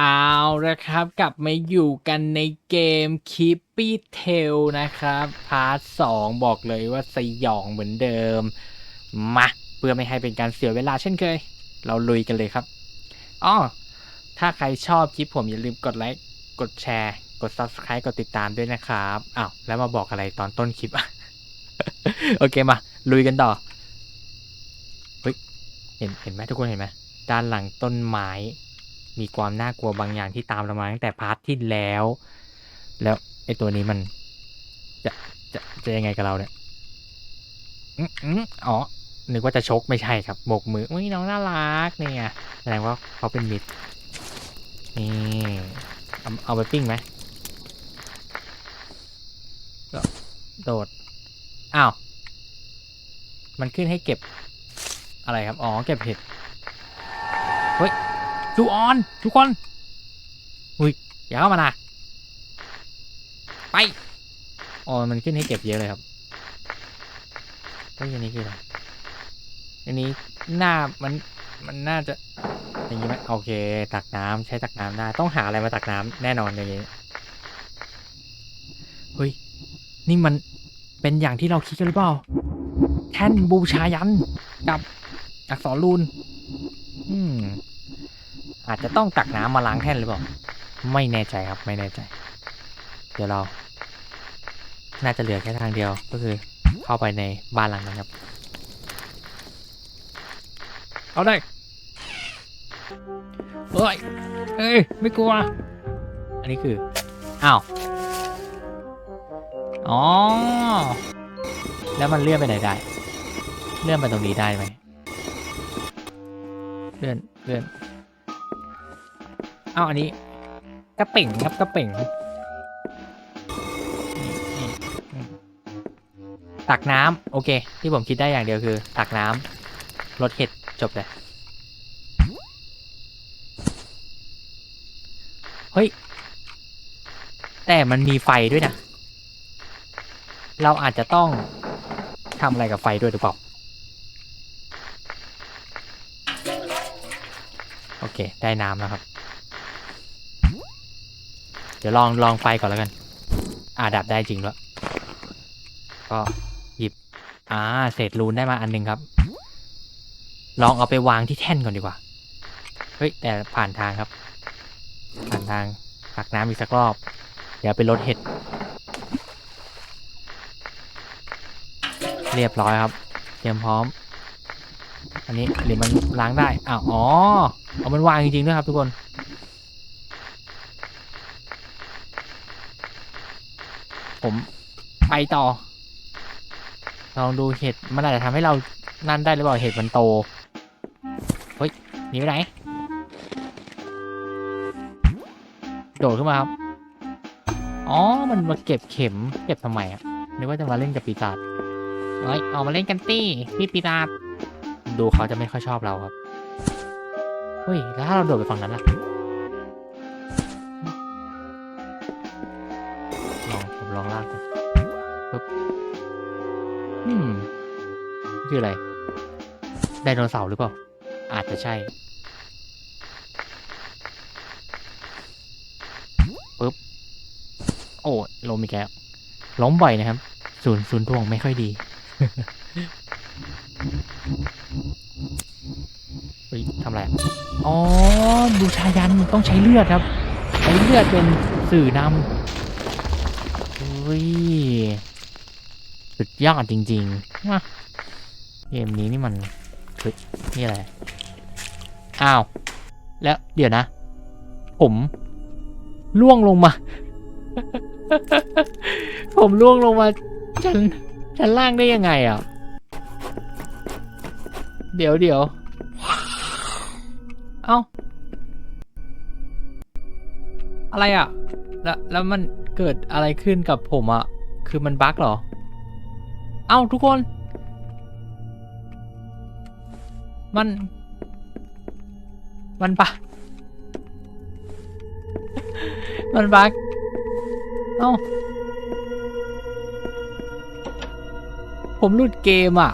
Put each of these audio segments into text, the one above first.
เอาละครับ กลับมาอยู่กันในเกม Keepy Tail นะครับ พาร์ทสองบอกเลยว่าสยองเหมือนเดิม มา เพื่อไม่ให้เป็นการเสียเวลาเช่นเคย เราลุยกันเลยครับอ๋อถ้าใครชอบคลิปผมอย่าลืมกดไลค์กดแชร์ กด Subscribe กดติดตามด้วยนะครับอ้าวแล้วมาบอกอะไรตอนต้นคลิปอะโอเคมา ลุยกันต่อเฮ้ยเห็นเห็นไหมทุกคนเห็นไหมด้านหลังต้นไม้ มีความน่ากลัวบางอย่างที่ตามเรามาตั้งแต่พาร์ทที่แล้ว แล้วไอ้ตัวนี้มัน จะจะจะยังไงกับเราเนี่ยอืมอ๋อนึกว่าจะชกไม่ใช่ครับโบกมืออุ้ยน้องน่ารักเนี่ยแสดงว่าเขาเป็นมิตรนี่เอาเอาไปปิ้งไหมก็โดดอ้าวมันขึ้นให้เก็บอะไรครับ อ๋อ เก็บเห็ด เฮ้ย ดูออน ทุกคน อุ้ย อย่าเข้ามานะ ไปอ๋อมันขึ้นให้เก็บเยอะเลยครับเฮ้ยอันนี้คืออะไร อันนี้หน้ามันมันน่าจะอย่างนี้ไหมโอเค ตักน้ำใช้ตักน้ำได้ต้องหาอะไรมาตักน้ำแน่นอนอย่างนี้เฮ้ยนี่มันเป็นอย่างที่เราคิดกันหรือเปล่า แท่นบูชายันกับอักษรรูนอืม อาจจะต้องตักน้ำมาล้างแท่นหรือเปล่า ไม่แน่ใจครับ ไม่แน่ใจ เดี๋ยวเรา น่าจะเหลือแค่ทางเดียว ก็คือเข้าไปในบ้านหลังนั้นครับ เอาได้เฮ้ย เฮ้ย ไม่กลัว อันนี้คือ อ้าว อ๋อ แล้วมันเลื่อนไปไหนได้ เลื่อนไปตรงนี้ได้ไหม เลื่อน เลื่อน อ้าอันนี้กระเป่งครับกระเป่งตักน้ำโอเค ที่ผมคิดได้อย่างเดียวคือ ตักน้ำลดเห็ดจบเลยเฮ้ย แต่มันมีไฟด้วยนะ เราอาจจะต้องทำอะไรกับไฟด้วยหรือเปล่า โอเค ได้น้ำแล้วครับ เดี๋ยวลองลองไฟก่อนแล้วกัน อ่าดับได้จริงแล้วก็หยิบ อ่าเศษรูนได้มาอันหนึงครับ ลองเอาไปวางที่แท่นก่อนดีกว่า เฮ้ย แต่ผ่านทางครับ ผ่านทางตักน้ำอีกสักรอบ เดี๋ยวไปลดเห็ด เรียบร้อยครับ เตรียมพร้อม อันนี้หรือมันล้างได้อ้าวอ๋อเอามันวางจริงๆด้วยครับทุกคน ผมไปต่อ ลองดูเห็ดมันอาจจะทำให้เรานั่นได้หรือเปล่าเห็ดมันโต เฮ้ยหนีไปไหน โดดขึ้นมาครับ อ๋อ มันมาเก็บเข็ม เก็บทำไมอะนึกว่าจะมาเล่นกับปีศาจเฮ้ยออกมาเล่นกันตี้พี่ปีศาจดูเขาจะไม่ค่อยชอบเราครับ เฮ้ย แล้วถ้าเราโดดไปฝั่งนั้นล่ะ คืออะไร ไดโนเสาร์หรือเปล่า อาจจะใช่ปึ๊บ โอ้ล้มอีกแล้วล้มบ่อยนะครับ ศูนย์ศูนย์ทวงไม่ค่อยดีเฮ้ยทำอะไร อ๋อ บูชายันต้องใช้เลือดครับ ใช้เลือดเป็นสื่อนำเฮ้ยสุดยอดจริงๆ เกมนี้นี่มันคือนี่อะไร อ้าว แล้วเดี๋ยวนะ ผมล่วงลงมา ผมล่วงลงมาชั้นชั้นล่างได้ยังไงอะ เดี๋ยวเดี๋ยว เอ้า อะไรอะ แล้วแล้วมันเกิดอะไรขึ้นกับผมอะ คือมันบั๊กเหรอ เอ้าทุกคน มัน มันบักมันบักเอ้า ผมหลุดเกมอะ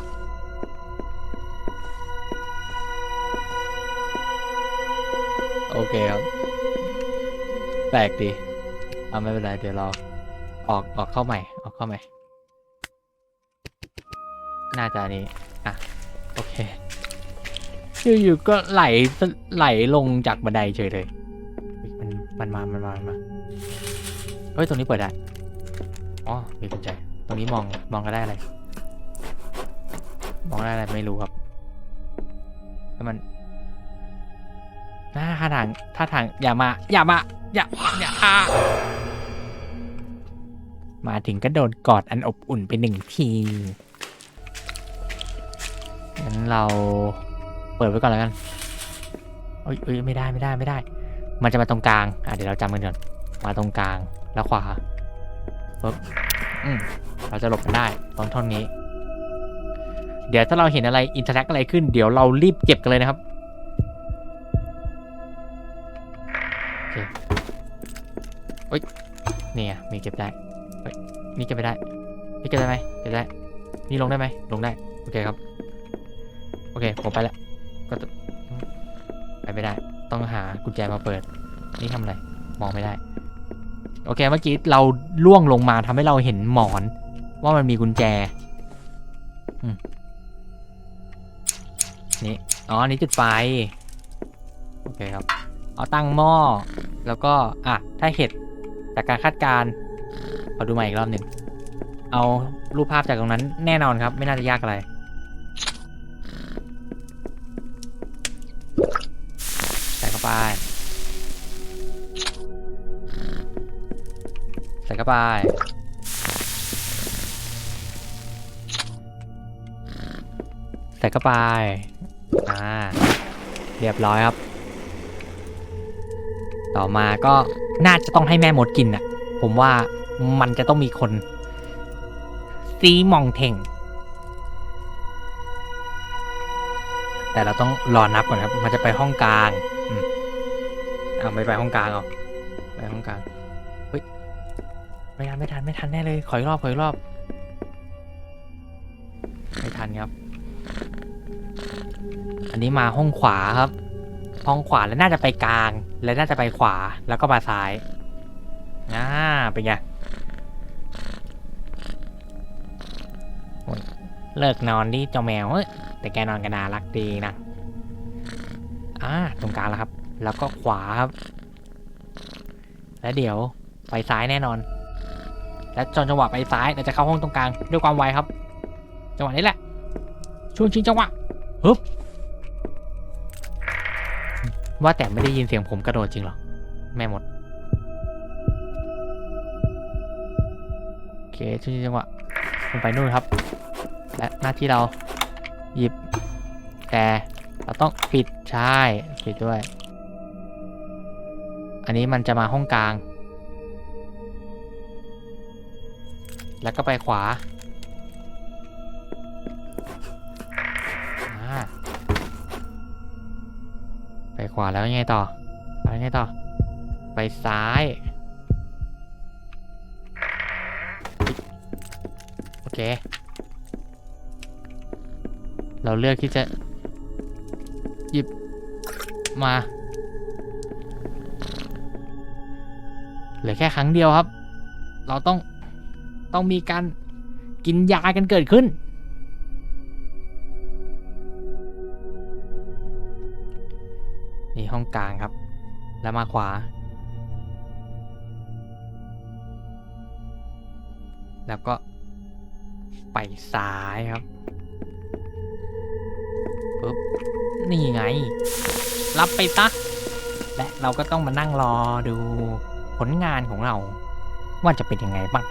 โอเคครับ แปลกดีเอาไม่เป็นไร เดี๋ยวเราออกออกเข้าใหม่ ออกเข้าใหม่ น่าจะนี้ อะ อยู่ๆก็ไหลไหลลงจากบันไดเฉยเลยมันมันมา มันมา มันมา เฮ้ย ตรงนี้เปิดได้ อ๋อ มีกุญแจ ตรงนี้มอง มองก็ได้อะไร มองได้อะไรไม่รู้ครับแต่มันท่าทางท่าทาง อย่ามา อย่ามา อย่า อย่าอ่า มาถึงก็โดนกอดอันอบอุ่นไปหนึ่งทีงั้นเรา เปิดไว้ก่อนแล้วกันเอ้ยเอ้ยไม่ได้ไม่ได้ไม่ได้ มันจะมาตรงกลาง อะเดี๋ยวเราจำกันก่อน มาตรงกลางแล้วขวาปึ๊บอืมเราจะหลบกันได้ตอนท่อนนี้ เดี๋ยวถ้าเราเห็นอะไรอินเทอร์แอคอะไรขึ้น เดี๋ยวเรารีบเก็บกันเลยนะครับโอเคเฮ้ย นี่ไงมีเก็บได้เฮ้ยนี่เก็บไม่ได้ นี่เก็บได้ไหมเก็บได้ นี่ลงได้ไหมลงได้ โอเคครับ โอเค ผมไปแล้ว ก็ต้องไปไม่ได้ ต้องหากุญแจมาเปิด นี่ทำอะไร มองไม่ได้ โอเค เมื่อกี้เราล่วงลงมาทำให้เราเห็นหมอน ว่ามันมีกุญแจนี่อ๋อนนี้จุดไฟ โอเคครับ เอาตั้งหม้อ แล้วก็ อะ ถ้าเห็ดจากการคาดการขอดูใหม่อีกรอบหนึ่ง เอารูปภาพจากตรงนั้นแน่นอนครับ ไม่น่าจะยากอะไร ไป ใส่เข้าไป ใส่เข้าไป อ่า เรียบร้อยครับ ต่อมาก็น่าจะต้องให้แม่มดกินน่ะ ผมว่ามันจะต้องมีคน ซีมองเท่งแต่เราต้องรอนับก่อนครับ มันจะไปห้องกลาง ไม่ไปห้องกลางเอาไปห้องกลางเฮ้ยไม่ทันไม่ทันไม่ทันแน่เลยขออีกรอบขออีกรอบไม่ทันครับ อันนี้มาห้องขวาครับ ห้องขวาแล้วน่าจะไปกลาง แล้วน่าจะไปขวาแล้วก็มาซ้ายอ่าเป็นไงเลิกนอนดิเจ้าแมวเฮ้ยแต่แกนอนกันนารักดีนะอ่าตรงกลางแล้วครับ แล้วก็ขวาครับ แล้วเดี๋ยวไปซ้ายแน่นอน และจนจังหวะไปซ้ายเราจะเข้าห้องตรงกลางด้วยความไวครับ จังหวะนี้แหละ ช่วงชิงจังหวะฮึบว่าแต่ไม่ได้ยินเสียงผมกระโดดจริงหรอ แม่หมดโอเคช่วงจังหวะลงไปนู่นครับ และหน้าที่เราหยิบแต่เราต้องปิดใช่ปิดด้วย อันนี้มันจะมาห้องกลาง แล้วก็ไปขวาไปขวาแล้วยังไงต่อไปยังไงต่อ ไปซ้าย โอเค เราเลือกที่จะ หยิบมา เหลือแค่ครั้งเดียวครับ เราต้องต้องมีการกินยากันเกิดขึ้น นี่ห้องกลางครับ แล้วมาขวา แล้วก็ไปซ้ายครับปึ๊บนี่ไง รับไปซะและเราก็ต้องมานั่งรอดู ผลงานของเราว่าจะเป็นยังไงบ้าง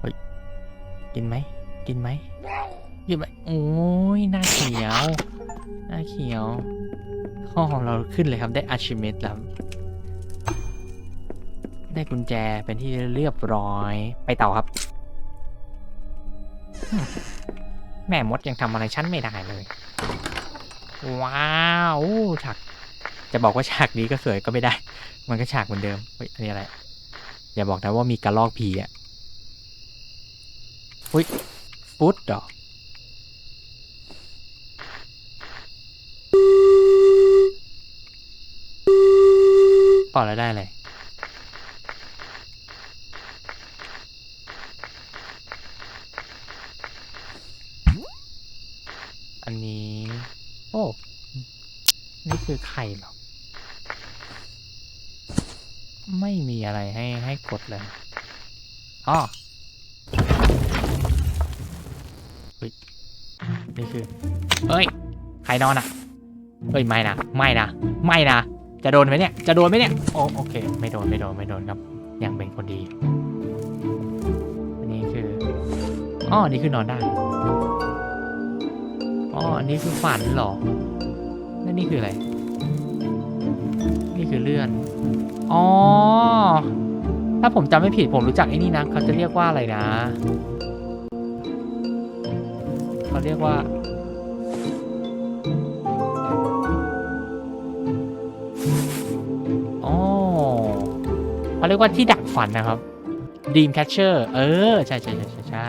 เฮ้ยกินไหมกินไหมกินไหมโอ้ยหน้าเขียวหน้าเขียว ข้อของเราขึ้นเลยครับได้อาชิเมตแล้วได้กุญแจเป็นที่เรียบร้อยไปเต่าครับ แม่มดยังทำอะไรฉันไม่ได้เลย ว้าวฉากจะบอกว่าฉากนี้ก็สวยก็ไม่ได้ มันก็ฉากเหมือนเดิมเฮ้ยอันนี้อะไร อย่าบอกนะว่ามีกระลอกผีอะเฮ้ยฟุตเหรอปล่อยแล้วได้เลย อันนี้ โอ้ นี่คือไข่หรอ ไม่มีอะไรให้ให้กดเลยอ๋อเฮ้ยนี่คือเอ้ย ใครนอนอะเอ้ย ไม่นะ ไม่นะ ไม่นะ จะโดนไหมเนี่ย จะโดนไหมเนี่ย โอโอเค ไม่โดน ไม่โดน ไม่โดนครับ ยังเป็นคนดี อันนี้คือ อ๋อนนี้คือนอนได้ อ๋อ อันนี้คือฝันเหรอ แล้วนี่คืออะไร นี่คือเลื่อน อ๋อ ถ้าผมจำไม่ผิดผมรู้จักไอ้นี่นะ เขาจะเรียกว่าอะไรนะ เขาเรียกว่า อ๋อ เขาเรียกว่าที่ดักฝันนะครับ Dream Catcher เออ ใช่ใช่ใช่ใช่ใช่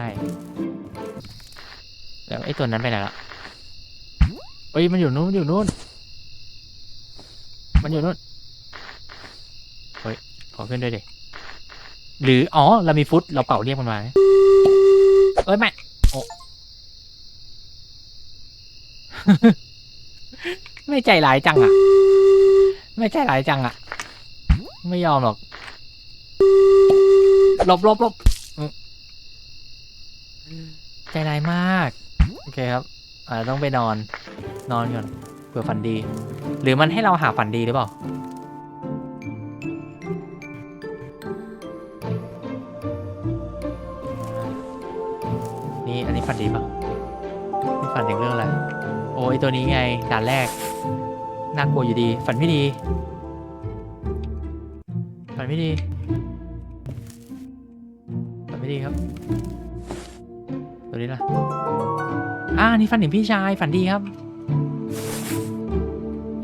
แล้วไอ้ตัวนั้นไปไหนละ เอ้ยมันอยู่นู้นมันอยู่นู้นมันอยู่นู้นเฮ้ยขอขึ้นด้วยดิหรืออ๋อเรามีฟุตเราเป่าเรียกมันมาเอ้ยไม่โอ้ไม่ใจร้ายจังอะ ไม่ใจร้ายจังอะ ไม่ยอมหรอกหลบหลบหลบใจร้ายมาก โอเคครับอาจจะต้องไปนอน นอนก่อนเผื่อฝันดี หรือมันให้เราหาฝันดีหรือเปล่านี่อันนี้ฝันดีปล่านี่ฝันถึงเรื่องอะไรโอ้ยตัวนี้ไงด่านแรกน่ากลัวอยู่ดี ฝันไม่ดี ฝันไม่ดีฝันไม่ดีครับ ตัวนี้ล่ะอ่านี่ฝันถึงพี่ชายฝันดีครับ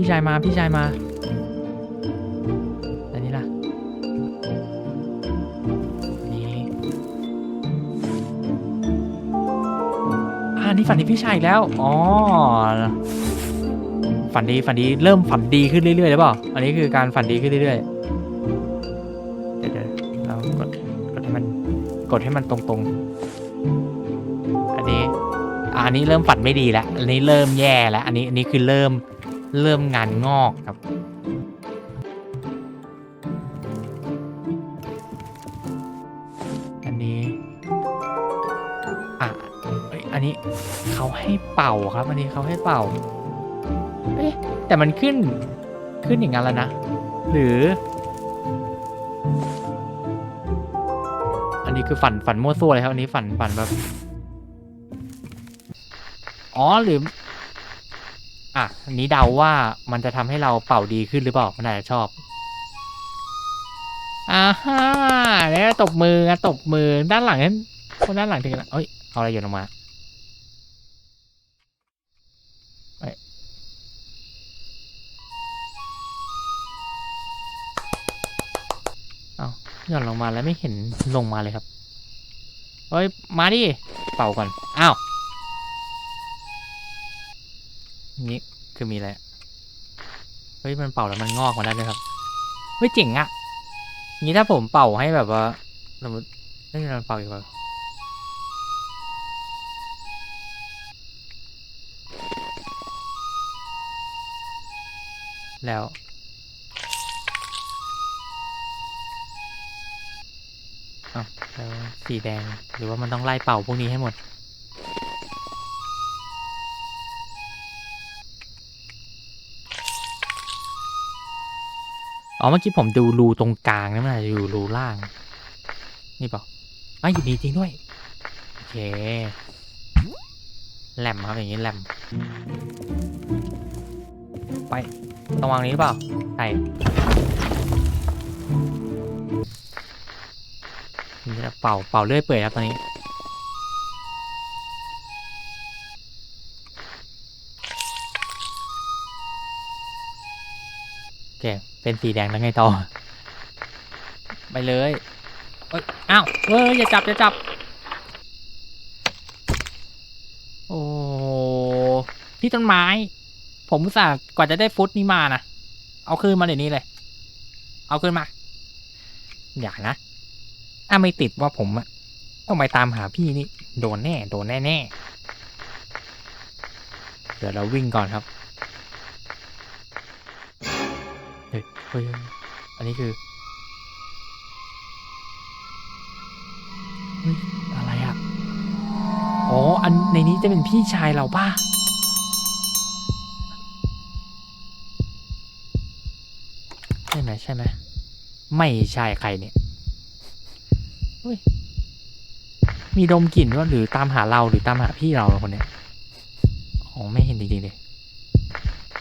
พี่ชายมาพี่ชายมาอันนี้ล่ะนี่อ่านี่ฝันถึงพี่ชายแล้วอ๋อฝันดีฝันดีเริ่มฝันดีขึ้นเรื่อยๆหรือเปล่าอันนี้คือการฝันดีขึ้นเรื่อยๆเดี๋ยวเดี๋ยวเรากดกดให้มันกดให้มันตรงๆ อันนี้อะอันนี้เริ่มฝันไม่ดีแล้ว อันนี้เริ่มแย่แล้ว อันนี้อันนี้คือเริ่ม เริ่มงานงอกครับอันนี้อะเอ้ยอันนี้เขาให้เป่าครับอันนี้เขาให้เป่าเอ๊ะแต่มันขึ้นขึ้นอย่างนั้นแล้วนะ หรือ อันนี้คือฝันฝันมั่วซั่วเลยครับ อันนี้ฝันฝันแบบ อ๋อหรือ อะอันนี้เดาว่ามันจะทำให้เราเป่าดีขึ้นหรือเปล่า มันอาจจะชอบอ่าฮ่าแล้วตบมือนะตบมือด้านหลังนั้นคนด้านหลังถึงกันเอ้ยเอาอะไรโยนออกมาเอ้ยเอาหย่อนลงมาแล้วไม่เห็นลงมาเลยครับ เฮ้ย มาดิ เป่าก่อน อ้าว นี่คือมีอะไร เฮ้ย มันเป่าแล้วมันงอกมาได้เลยครับ เฮ้ยเจ๋งอะงี้ถ้าผมเป่าให้แบบว่าสมมติไม่ใช่มันเป่าอีกว่าแล้ว อ้าวแล้วสีแดง หรือว่ามันต้องไล่เป่าพวกนี้ให้หมด อ๋อเมื่อกี้ผมดูรูตรงกลางนะมันอาจจะอยู่รูล่าง นี่เปล่าอ่อยู่นี่จริงด้วย โอเค แหลมครับอย่างนี้แหลม ไปตรงวางนี้หรือเปล่าใช่นี่จะเป่าเป่าเรื่อยเปื่อยครับตอนนี้โอเค เป็นสีแดงแล้วไงต่อ ไปเลยเอ้ยอ้าวเฮ้ยอย่าจับอย่าจับ โอ้ที่ต้นไม้ ผมอุตส่าห์กว่าจะได้ฟุตนี้มานะเอาคืนมาเดี๋ยวนี้เลย เอาขึ้นมา อย่านะถ้าไม่ติดว่าผมอะต้องไปตามหาพี่นี่ โดนแน่ โดนแน่แน่เดี๋ยวเราวิ่งก่อนครับ ฮ้ยเฮ้ยอันนี้คือเฮ้ยอะไรอะอ๋อ อันในนี้จะเป็นพี่ชายเราป่ะใช่ไหมใช่ไหมไม่ใช่ใครเนี่ยเฮ้ยมีดมกลิ่นว่าหรือตามหาเราหรือตามหาพี่เราคนเนี้ยอ๋อไม่เห็นจริงๆเลย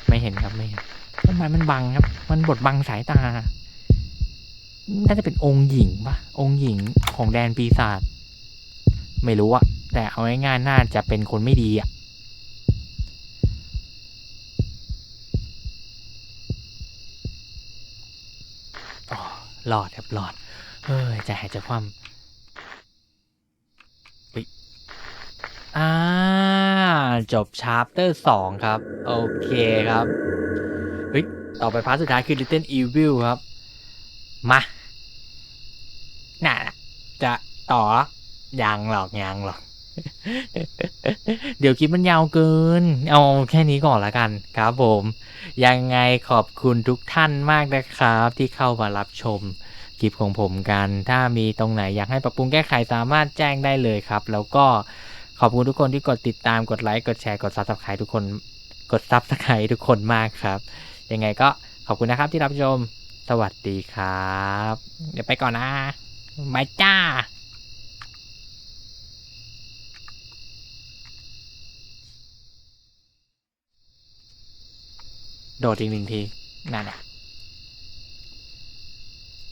ไม่เห็นครับไม่เห็น ต้นไมมันบังครับ มันบดบังสายตา น่าจะเป็นองค์หญิงปะองค์หญิงของแดนปีศาจ ไม่รู้อะแต่เอาง่ายๆน่าจะเป็นคนไม่ดีอะอ๋อดครับรอด เฮ้ยใจหายใจคว่ำเฮ้ยอ่า จบชาร์ปเตอร์สองครับ โอเคครับ ต่อไปพาร์ทสุดท้ายคือ Little Evil ครับ มาน่าจะต่อยังหรอกยังหรอก เดี๋ยวคลิปมันยาวเกิน เอาแค่นี้ก่อนละกันครับผม ยังไงขอบคุณทุกท่านมากนะครับ ที่เข้ามารับชมคลิปของผมกัน ถ้ามีตรงไหนอยากให้ปรับปรุงแก้ไขสามารถแจ้งได้เลยครับ แล้วก็ขอบคุณทุกคนที่กดติดตามกดไลค์กดแชร์กดซับสไครต์ทุกคน กดซับสไครต์ทุกคนมากครับ ยังไงก็ขอบคุณนะครับที่รับชม สวัสดีครับ เดี๋ยวไปก่อนนะบายจ้าโดดอีกหนึ่งที นั่นแหละ